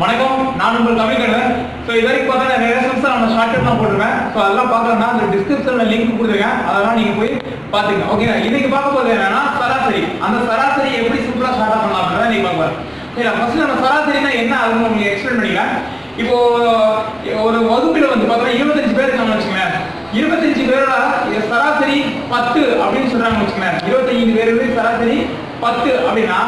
வணக்கம் நான் உங்கள் தமிழ்கண்ணன் ஸோ இது வரைக்கும் பார்த்தா நிறைய செம்ஸ் நம்ம ஷார்ட்கட் போட்டிருக்கேன். ஸோ அதெல்லாம் பார்க்கணும்னா அந்த டிஸ்கிரிப்ஷனில் லிங்க் கொடுத்துருக்கேன். அதெல்லாம் நீங்கள் போய் பார்த்துங்க ஓகேங்களா இன்னைக்கு பார்க்க போகிறது என்னன்னா சராசரி. அந்த சராசரி எப்படி சிம்பிளாக ஸ்டார்ட் பண்ணலாம் அப்படின்றத நீங்கள் பார்க்கலாம் போகிறேன் ஃபர்ஸ்ட் நம்ம சராசரினா என்ன ஆகுதுன்னு உங்களுக்கு எக்ஸ்பிளைன் பண்ணிக்கிறேன் இப்போ ஒரு வகுப்பில் வந்து பார்த்தோம்னா இருபத்தஞ்சு பேர் இருக்காங்கன்னு வச்சுக்கோங்களேன். இருபத்தஞ்சு பேரோட சராசரி பத்து அப்படின்னு சொல்கிறாங்கன்னு வச்சுக்கோங்க இருபத்தஞ்சு பேருக்கு சராசரி பத்து அப்படின்னா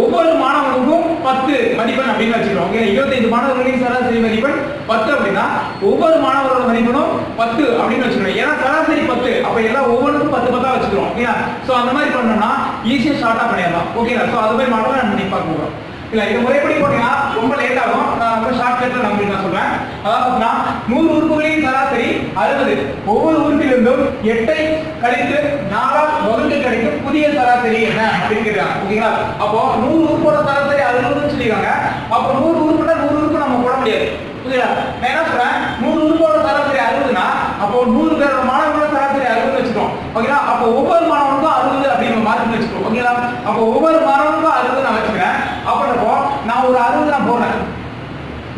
ஒவ்வொரு மாணவனுக்கும் பத்து மதிப்பெண் அப்படின்னு வச்சுக்கிறோம். ஓகே இருபத்தைந்து மாணவர்களின் சராசரி மதிப்பெண் பத்து அப்படின்னா ஒவ்வொரு மாணவரோட மதிப்பெண்ணும் பத்து அப்படின்னு வச்சுக்கிறோம். ஏன்னா சராசரி பத்து. அப்ப எல்லாம் ஒவ்வொன்றுக்கும் பத்து பத்தா வச்சுக்கிறோம். ஓகேங்களா ஸோ அந்த மாதிரி பண்ணோம்னா ஈஸியாக ஷார்ட்டாக பண்ணிடலாம். ஓகேங்களா ஸோ அது மாதிரி மாணவர்கள் நம்ம பண்ணி பார்க்க போகிறோம் இல்லை இது முறைப்படி போட்டீங்கன்னா ரொம்ப லேட் ஆகும். நான் ரொம்ப ஷார்ட் கட்டில் நான் நான் சொல்றேன். அதாவது பார்த்தீங்கன்னா நூறு உறுப்புகளின் சராசரி அறுபது. ஒவ்வொரு உறுப்பிலிருந்தும் எட்டை கழித்து நாலால் வகுத்து கிடைக்கும் புதிய சராசரி என்ன அப்படின்னு கேட்கிறாங்க. ஓகேங்களா? அப்போ நூறு உறுப்போட சராசரி அறுபதுன்னு சொல்லிடுவாங்க அப்போ நூறு உறுப்புல நூறு உறுப்பு நம்ம போட முடியாது. புரியுதா? நான் என்ன சொல்றேன்? நூறு உறுப்போட சராசரி அறுபதுனா அப்போ நூறு பேரோட மாணவர்களோட சராசரி அறுபதுன்னு வச்சுக்கோம் ஓகேங்களா? அப்போ ஒவ்வொரு மாணவனுக்கும் அறுபது அப்படின்னு மார்க் வச்சுக்கோம் ஓகேங்களா? அப்போ ஒவ்வொரு மாணவனுக்கும் அறுபது நான் வச்சுக்கிறேன் அப்படின்றப்போ நான் ஒரு அறுபது நான் போடுறேன்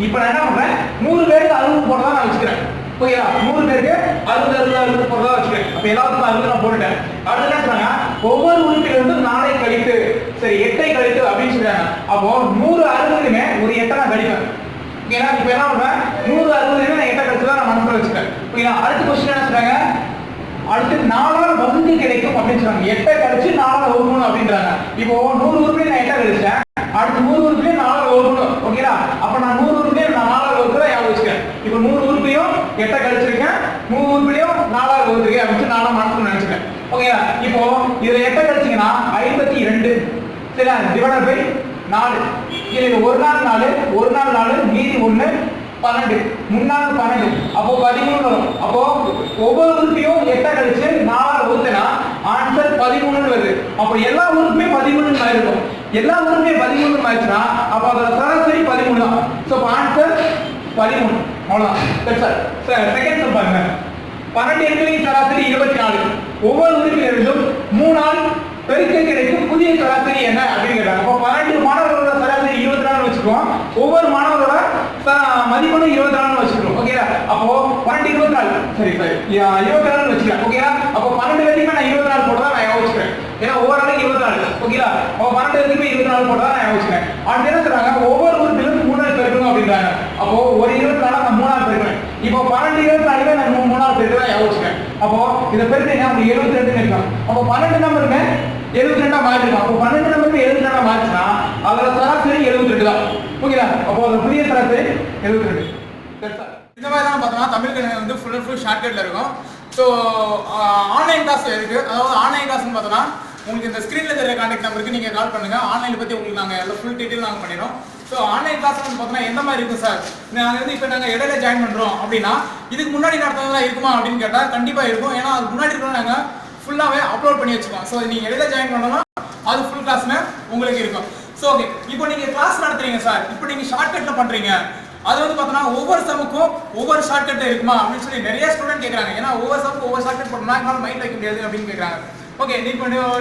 இப்போ நான் என்ன பண்றேன்? நூறு பேருக்கு அறுபது போடுறதா நான் வச்சுக்கிறேன். ஓகேங்களா நூறு பேருக்கு அறுபது அறுபது அறுபது போடுறதா வச்சுக்கிறேன். அப்போ எல்லாத்துக்கும் அறுபது நான் போட்டுட்டேன். அடுத்து என்ன சொன்னாங்க ஒவ்வொரு உறுப்பிலிருந்து நாளை கழித்து சரி எட்டை கழித்து அப்படின்னு சொல்றாங்க. அப்போ நூறு அறுபதுமே ஒரு எட்டை நான் கழிப்பேன். ஏன்னா இப்போ என்ன பண்றேன்? நூறு அறுபதுமே நான் எட்டை கழிச்சு தான் நான் மனசில் வச்சுக்கிறேன் ஓகேங்களா அடுத்த கொஸ்டின் என்ன சொல்றாங்க? அடுத்து நாலால் வகுந்து கிடைக்கும் அப்படின்னு சொல்றாங்க. எட்டை கழிச்சு நாலால் வகுக்கணும் அப்படின்றாங்க இப்போ நூறு உறுப்பினர் நான் எட்டை கழிச்சேன் அடுத்து நூறு உறுப்பினர் நாலால் வகுக்கணும் ஓகேடா அப்ப நான் நூறு உறுப்பினர் நான் நாலால் வகுக்கிறத ஞாபகம் வச்சுக்கேன் இப்போ நூறு உறுப்பையும் எட்டை கழிச்சிருக்கேன் நூறு உறுப்பினையும் நாலால் வகுத்துருக்கேன் அப்படின்னு நாலா மனசுல நினைச்சுக்கேன் இப்போ இதுல எட்டை கழிச்சீங்கன்னா ஐம்பத்தி ரெண்டு சரியா? டிவைடட் பை நாலு. இது ஒரு நாள் நாலு ஒரு நாள் நாலு மீதி ஒண்ணு பன்னெண்டு. முன்னாள் பன்னெண்டு. அப்போ பதிமூணு வரும். அப்போ ஒவ்வொரு உறுப்பையும் எட்ட கழிச்சு நாலாவது ஊத்தினா ஆன்சர் பதிமூணுன்னு வருது. அப்போ எல்லா உறுப்புமே பதிமூணு மாதிரி இருக்கும். எல்லா உறுப்புமே பதிமூணு ஆயிடுச்சுன்னா அப்போ அதோட சராசரி பதிமூணு தான். ஸோ ஆன்சர் பதிமூணு. அவ்வளோதான் சரி சார் செகண்ட் சம் பாருங்க. பன்னெண்டு எண்களின் சராசரி இருபத்தி நாலு. ஒவ்வொரு உறுப்பினருக்கும் மூணால் பெருக்கை பெருக்க கிடைக்கும் புதிய சராசரி என்ன அப்படின்னு கேட்டாங்க. அப்போ பன்னெண்டு மாணவர்களோட சராசரி இருபத்தி நாலு வச்சுக்குவோம். ஒவ்வொரு மாணவரோட மதிப்பெண்ணும் இருபத்தி நாலு வச்சுக்கிறோம் ஓகேங்களா அப்போ பன்னெண்டு இருபத்தி நாலு சரி. சரி இருபத்தி நாலு வச்சுக்கிறேன் ஓகேங்களா அப்போ பன்னெண்டு வரைக்கும் நான் இருபத்தி நாலு போட்டு தான் நான் யோசிக்கிறேன். ஏன்னா ஒவ்வொரு நாளைக்கு இருபத்தி நாலு ஓகேங்களா அப்போ பன்னெண்டு வரைக்கும் இருபத்தி நாலு போட்டு தான் நான் யோசிக்கிறேன். அப்படின்னு என்ன சொல்றாங்க? ஒவ்வொரு உறுப்பிலும் மூணு நாள் பெருக்கணும் அப்படின்றாங்க அப்போ ஒரு இருபத்தி நாலு நான் மூணாவது பெருக்கிறேன் இப்போ பன்னெண்டு இருபத்தி நாலுமே நான் மூணு மூணாவது பெருக்கு தான் யோசிக்கிறேன் அப்போ இதை பெருக்கீங்க அப்படி எழுபத்தி ரெண்டு இருக்கும் அப்போ பன்னெண்டு நம்பருங்க எழுபத்தி ரெண்டா மாறிடும் அப்போ பன்னெண்டு நம்பருக்கு எழுபத்தி ரெண்டா மாறிச்சுன்னா அதோட சராசரி எழுபத்தி ரெண்டு தான். ஓகேங்களா? அப்போ அது புதிய சராசரி எழுபத்தி ரெண்டு இந்த மாதிரி தான் பார்த்தோம்னா தமிழ் வந்து ஃபுல் அண்ட் ஃபுல் ஷார்ட்கட்டில் இருக்கும். ஸோ ஆன்லைன் கிளாஸ் இருக்குது அதாவது ஆன்லைன் கிளாஸ்னு பார்த்தோம்னா உங்களுக்கு இந்த ஸ்க்ரீனில் தெரிய கான்டாக்ட் நம்பருக்கு நீங்கள் கால் பண்ணுங்க. ஆன்லைனில் பற்றி உங்களுக்கு நாங்கள் எல்லாம் ஃபுல் டீட்டெயில் நாங்கள் பண்ணிடுறோம். ஸோ ஆன்லைன் கிளாஸ் வந்து பார்த்தீங்கன்னா எந்த மாதிரி இருக்கும் சார் நாங்கள் வந்து இப்போ நாங்கள் இடையில ஜாயின் பண்ணுறோம் அப்படின்னா இதுக்கு முன்னாடி நடந்ததெல்லாம் இருக்குமா அப்படின்னு கேட்டால் கண்டிப்பாக இருக்கும். ஏன்னா அதுக்கு முன்னாடி இருக்கிறோம் நாங்கள் ஃபுல்லாகவே அப்லோட் பண்ணி வச்சுக்கோம் ஸோ நீங்கள் இடையில ஜாயின் பண்ணோம்னா அது ஃபுல் கிளாஸ்மே உங்களுக்கு இருக்கும். ஸோ ஓகே இப்போ நீங்கள் கிளாஸ் நடத்துறீங்க சார் இப்போ நீங்கள் ஷார்ட்கட்டில் பண்ணுறீங்க அது வந்து பார்த்தோம்னா ஒவ்வொரு சமுக்கும் ஒவ்வொரு ஷார்ட்கட் இருக்குமா அப்படின்னு சொல்லி நிறைய ஸ்டூடெண்ட் கேட்குறாங்க ஏன்னா ஒவ்வொரு சமுக்கும் ஒவ்வொரு ஷார்ட்கட் பண்ணா என்னால் மைண்ட் வைக்க முடியாது அப்படின்னு கேட்குறாங்க ஓகே நீ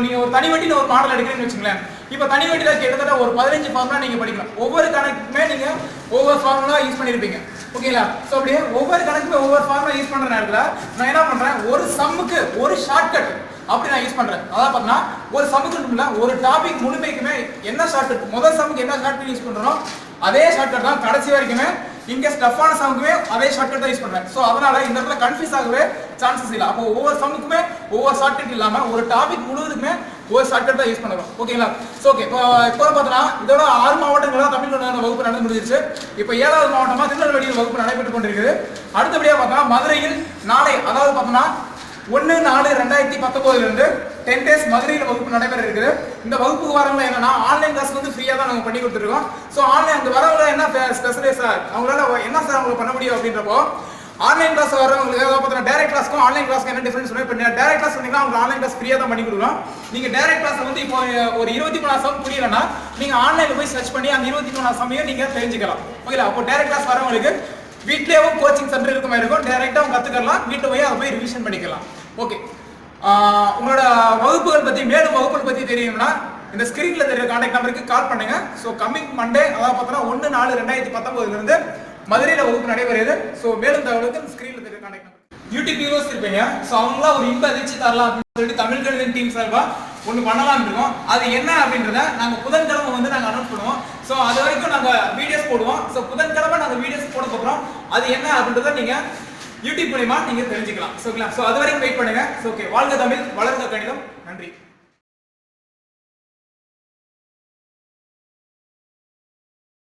நீங்கள் ஒரு தனி வண்டியில் ஒரு மாடல் எடுக்கிறேன்னு வச்சுங்களேன் இப்போ தனி வட்டியில் கிட்டத்தட்ட ஒரு பதினஞ்சு ஃபார்முலா நீங்கள் படிக்கலாம். ஒவ்வொரு கணக்குமே நீங்கள் ஒவ்வொரு ஃபார்முலா யூஸ் பண்ணியிருப்பீங்க ஓகேங்களா? ஸோ அப்படியே ஒவ்வொரு கணக்குமே ஒவ்வொரு ஃபார்முலா யூஸ் பண்ணுற நேரத்தில் நான் என்ன பண்ணுறேன் ஒரு சம்முக்கு ஒரு ஷார்ட்கட் அப்படி நான் யூஸ் பண்றேன். அதாவது பார்த்தீங்கன்னா ஒரு சமுக்கு இல்ல ஒரு டாபிக் முழுமைக்குமே என்ன ஷார்ட்கட் முதல் சமுக்கு என்ன ஷார்ட் யூஸ் பண்றோம் அதே ஷார்ட்கட் தான் கடைசி வரைக்குமே இங்க ஸ்டஃபான சமுக்குமே அதே ஷார்ட்கட் தான் யூஸ் பண்றேன். ஸோ அதனால இந்த இடத்துல கன்ஃபியூஸ் ஆகவே சான்சஸ் இல்லை. அப்போ ஒவ்வொரு சமுக்குமே ஒவ்வொரு ஷார்ட்கட் இல்லாம ஒரு டாபிக் முழுவதுக்குமே ஒரு ஷார்ட்கட் தான் யூஸ் பண்ணுறோம் ஓகேங்களா ஸோ ஓகே இப்போ இப்போ பார்த்தோன்னா இதோட ஆறு மாவட்டங்கள் தான் தமிழ் வகுப்பு நடந்து முடிஞ்சிருச்சு. இப்போ ஏழாவது மாவட்டமா திருநெல்வேலியில் வகுப்பு நடைபெற்று கொண்டிருக்குது. அடுத்தபடியாக பார்த்தோம்னா மதுரையில் நாளை அதாவது பார்த்தோம்னா ஒன்று நாலு ரெண்டாயிரத்தி பத்தொம்போதுலேருந்து டென் டேஸ் மதுரையில் வகுப்பு நடைபெற இருக்குது இந்த வகுப்புக்கு வரவங்க என்னன்னா ஆன்லைன் கிளாஸ் வந்து ஃப்ரீயாக தான் நாங்கள் பண்ணி கொடுத்துருக்கோம். ஸோ ஆன்லைன் அந்த வரவங்க என்ன ஸ்பெஷலே சார் அவங்களால என்ன சார் அவங்களுக்கு பண்ண முடியும் அப்படின்றப்போ ஆன்லைன் கிளாஸ் வரவங்களுக்கு அதாவது பார்த்தீங்கன்னா டேரக்ட் கிளாஸ்க்கும் ஆன்லைன் கிளாஸ்க்கு என்ன டிஃபரன்ஸ் பண்ணி டேரக்ட் கிளாஸ் வந்தீங்கன்னா அவங்க ஆன்லைன் கிளாஸ் ஃப்ரீயாக தான் பண்ணி கொடுக்குறோம் நீங்கள் டேரக்ட் கிளாஸ் வந்து இப்போ ஒரு இருபத்தி மூணு சம் புரியலன்னா நீங்கள் ஆன்லைனில் போய் சர்ச் பண்ணி அந்த இருபத்தி மூணு சமையும் நீங்கள் தெரிஞ்சுக்கலாம். ஓகேங்களா அப்போ டேரக்ட் கிளாஸ் வரவங்களுக்கு வீட்லேயும் கோச்சிங் சென்டர் இருக்க மாதிரி இருக்கும். அவங்க கற்றுக்கலாம் வீட்டில் போய் அதை போய் ரிவிஷன் பண்ணிக்கலாம். ஓகே உங்களோட வகுப்புகள் பத்தி மேலும் வகுப்புகள் பத்தி தெரியணும்னா இந்த ஸ்கிரீன்ல தெரிய கான்டாக்ட் நம்பருக்கு கால் பண்ணுங்க. ஸோ கம்மிங் மண்டே அதாவது பார்த்தோன்னா ஒன்று நாலு ரெண்டாயிரத்தி பத்தொன்பதுல இருந்து வகுப்பு நடைபெறுது ஸோ மேலும் தகவலுக்கு ஸ்கிரீன்ல தெரிய கான்டாக்ட் நம்பர் யூடியூப் ஹீரோஸ் இருப்பீங்க. ஸோ அவங்களாம் ஒரு இன்ப அதிர்ச்சி தரலாம் அப்படின்னு சொல்லிட்டு தமிழ் கணிதன் டீம் சார்பா ஒன்று பண்ணலாம் இருக்கோம். அது என்ன அப்படின்றத நாங்கள் புதன்கிழமை வந்து நாங்கள் அனௌன்ஸ் பண்ணுவோம். ஸோ அது வரைக்கும் நாங்கள் வீடியோஸ் போடுவோம். ஸோ புதன்கிழமை நாங்கள் வீடியோஸ் போட போகிறோம் அது என்ன அப்படின்றத நீங்கள் யூடியூப் மூலியமா நீங்க தெரிஞ்சுக்கலாம். ஸோ ஸோ அது வரைக்கும் வெயிட் பண்ணுங்க. ஸோ ஓகே வாழ்க தமிழ் வளர்ந்த கணிதம். நன்றி.